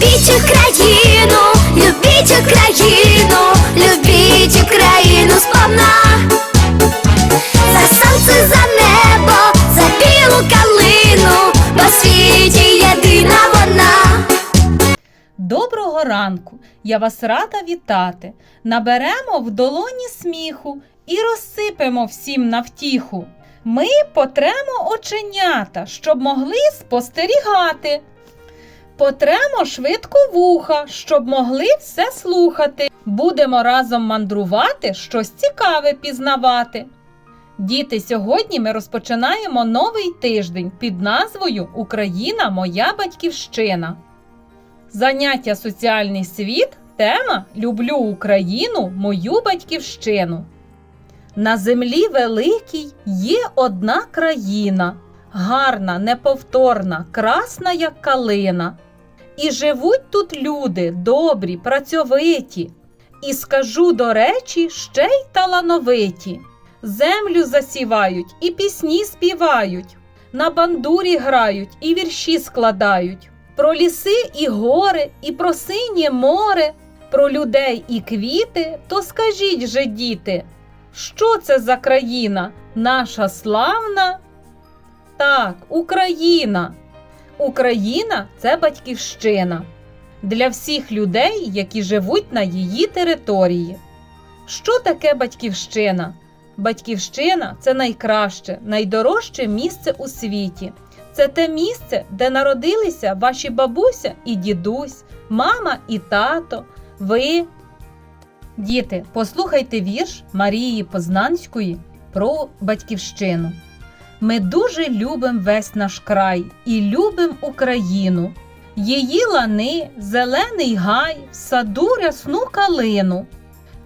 Любіть Україну, любіть Україну, любіть Україну сповна. За сонце, за небо, за білу калину, бо в світі єдина вона. Доброго ранку! Я вас рада вітати. Наберемо в долоні сміху і розсипемо всім на втіху. Ми потремо оченята, щоб могли спостерігати. Потремо швидко вуха, щоб могли все слухати. Будемо разом мандрувати, щось цікаве пізнавати. Діти, сьогодні ми розпочинаємо новий тиждень під назвою Україна моя батьківщина. Заняття Соціальний світ. Тема Люблю Україну, мою батьківщину. На землі великій є одна країна, гарна, неповторна, красна, як калина. І живуть тут люди добрі, працьовиті. І скажу до речі, ще й талановиті. Землю засівають і пісні співають, на бандурі грають і вірші складають. Про ліси і гори, і про синє море, про людей і квіти, то скажіть же, діти, що це за країна, наша славна? Так, Україна. Україна це батьківщина для всіх людей, які живуть на її території. Що таке батьківщина? Батьківщина це найкраще, найдорожче місце у світі. Це те місце, де народилися ваші бабуся і дідусь, мама і тато, ви. Діти, послухайте вірш Марії Познанської про батьківщину. Ми дуже любим весь наш край і любим Україну. Її лани, зелений гай, в саду рясну калину.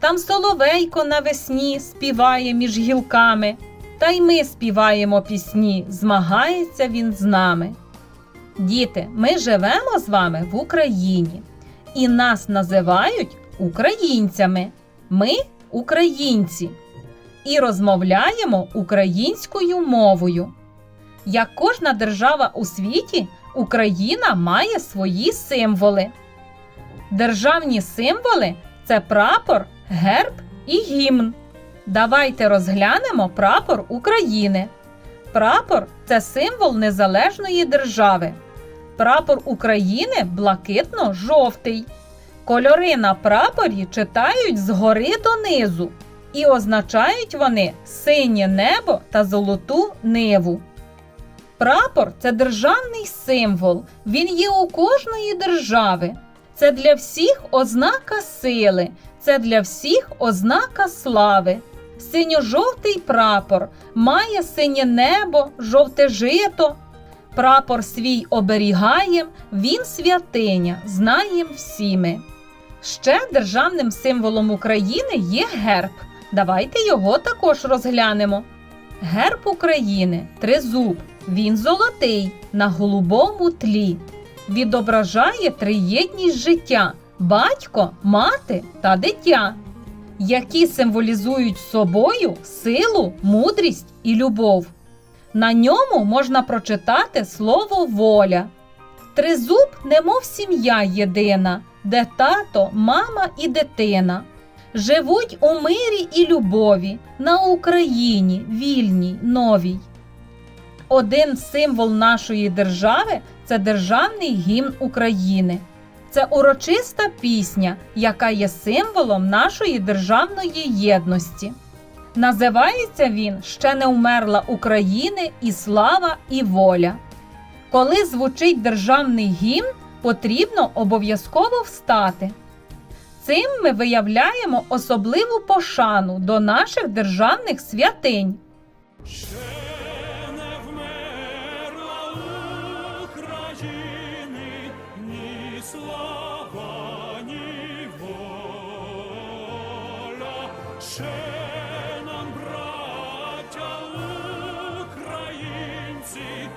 Там соловейко навесні співає між гілками, та й ми співаємо пісні, змагається він з нами. Діти, ми живемо з вами в Україні, і нас називають українцями. Ми українці і розмовляємо українською мовою. Як кожна держава у світі, Україна має свої символи. Державні символи це прапор, герб і гімн. Давайте розглянемо прапор України. Прапор це символ незалежної держави. Прапор України блакитно-жовтий. Кольори на прапорі читають згори донизу і означають вони синє небо та золоту ниву. Прапор це державний символ. Він є у кожної держави. Це для всіх ознака сили, це для всіх ознака слави. Синьо-жовтий прапор має синє небо, жовте жито. Прапор свій оберігаєм, він святиня, знаєм всі ми. Ще державним символом України є герб. Давайте його також розглянемо. Герб України тризуб. Він золотий на голубому тлі. Відображає триєдність життя батько, мати та дитя, які символізують собою силу, мудрість і любов. На ньому можна прочитати слово воля. Тризуб, немов сім'я єдина, де тато, мама і дитина. Живуть у мирі і любові на Україні вільній, новій. Один символ нашої держави це державний гімн України. Це урочиста пісня, яка є символом нашої державної єдності. Називається він Ще не вмерла України і слава і воля. Коли звучить державний гімн, потрібно обов'язково встати. Цим ми виявляємо особливу пошану до наших державних святинь. Ще нам, браття українці,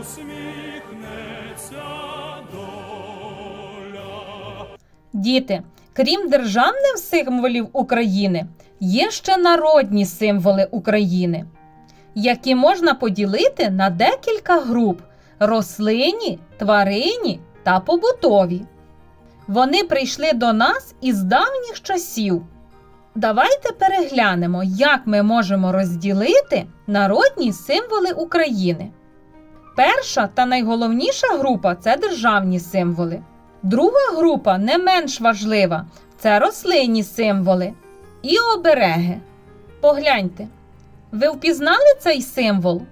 усміхнеться доля. Діти, крім державних символів України, є ще народні символи України, які можна поділити на декілька груп: рослинні, тваринні та побутові. Вони прийшли до нас із давніх часів. Давайте переглянемо, як ми можемо розділити народні символи України. Перша та найголовніша група це державні символи. Друга група не менш важлива це рослинні символи і обереги. Погляньте, ви впізнали цей символ?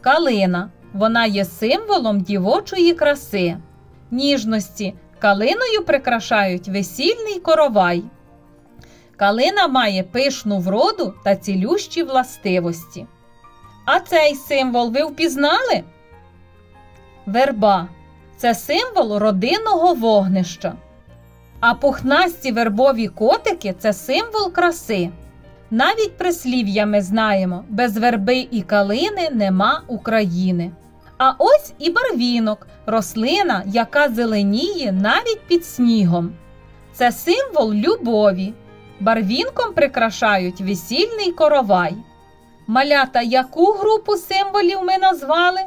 Калина. Вона є символом дівочої краси, ніжності. Калиною прикрашають весільний коровай. Калина має пишну вроду та цілющі властивості. А цей символ ви впізнали? Верба це символ родинного вогнища. А пухнасті вербові котики це символ краси. Навіть прислів'я ми знаємо: без верби і калини нема України. А ось і барвінок рослина, яка зеленіє навіть під снігом. Це символ любові. Барвінком прикрашають весільний коровай. Малята, яку групу символів ми назвали?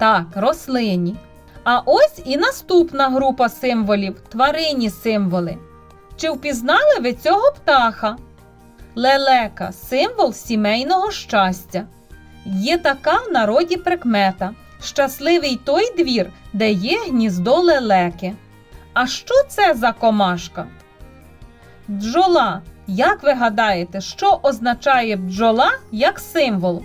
Так, рослинні. А ось і наступна група символів тваринні символи. Чи впізнали ви цього птаха? Лелека символ сімейного щастя. Є така в народі прикмета щасливий той двір, де є гніздо лелеки. А що це за комашка? Бджола. Як ви гадаєте, що означає бджола як символ?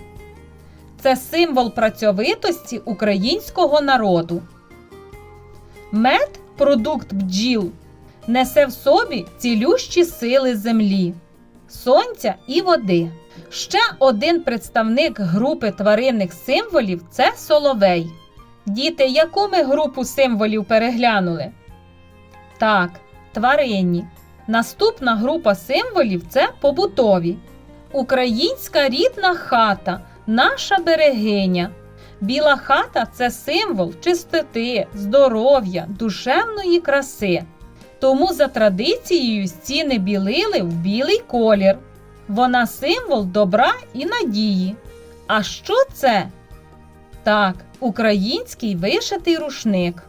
Це символ працьовитості українського народу. Мед продукт бджіл, несе в собі цілющі сили землі, сонця і води. Ще один представник групи тваринних символів це соловей. Діти, яку ми групу символів переглянули? Так, тваринні. Наступна група символів це побутові. Українська рідна хата, наша берегиня. Біла хата це символ чистоти, здоров'я, душевної краси. Тому за традицією стіни білили в білий колір. Вона символ добра і надії. А що це? Так, український вишитий рушник.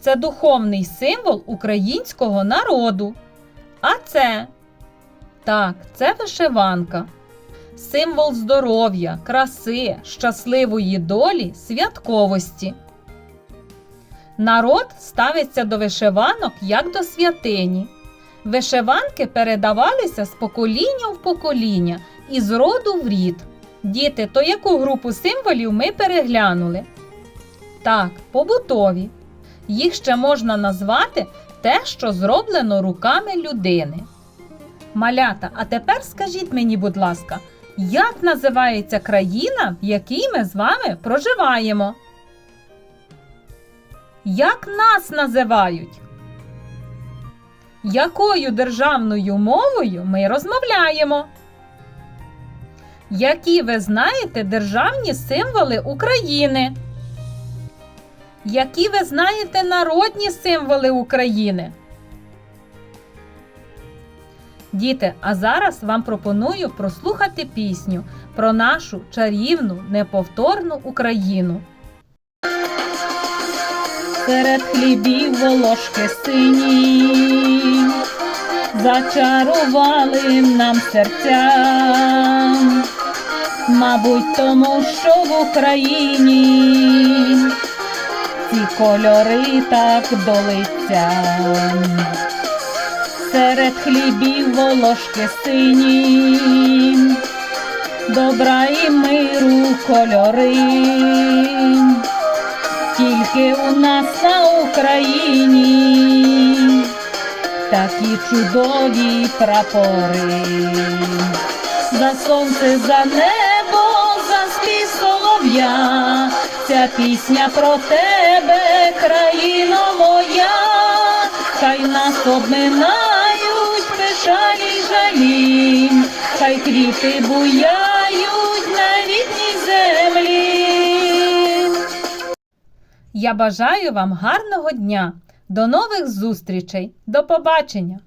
Це духовний символ українського народу. А це? Так, це вишиванка. Символ здоров'я, краси, щасливої долі, святковості. Народ ставиться до вишиванок як до святині. Вишиванки передавалися з покоління в покоління і з роду в рід. Діти, то яку групу символів ми переглянули? Так, побутові. Їх ще можна назвати те, що зроблено руками людини. Малята, а тепер скажіть мені, будь ласка, як називається країна, в якій ми з вами проживаємо? Як нас називають? Якою державною мовою ми розмовляємо? Які ви знаєте державні символи України? Які ви знаєте народні символи України? Діти, а зараз вам пропоную прослухати пісню про нашу чарівну, неповторну Україну. Серед хлібів волошки сині зачарували нам серця. Мабуть, тому що в Україні ці кольори так долиться. Серед хлібів волошки сині, добра і миру кольори. Тільки у нас на Україні такі чудові прапори. За сонце, за небо, за спів солов'я, ця пісня про тебе, країно моя, хай нас обминають печалі жалім, жалі, хай квіти буяють на рідній землі. Я бажаю вам гарного дня. До нових зустрічей. До побачення!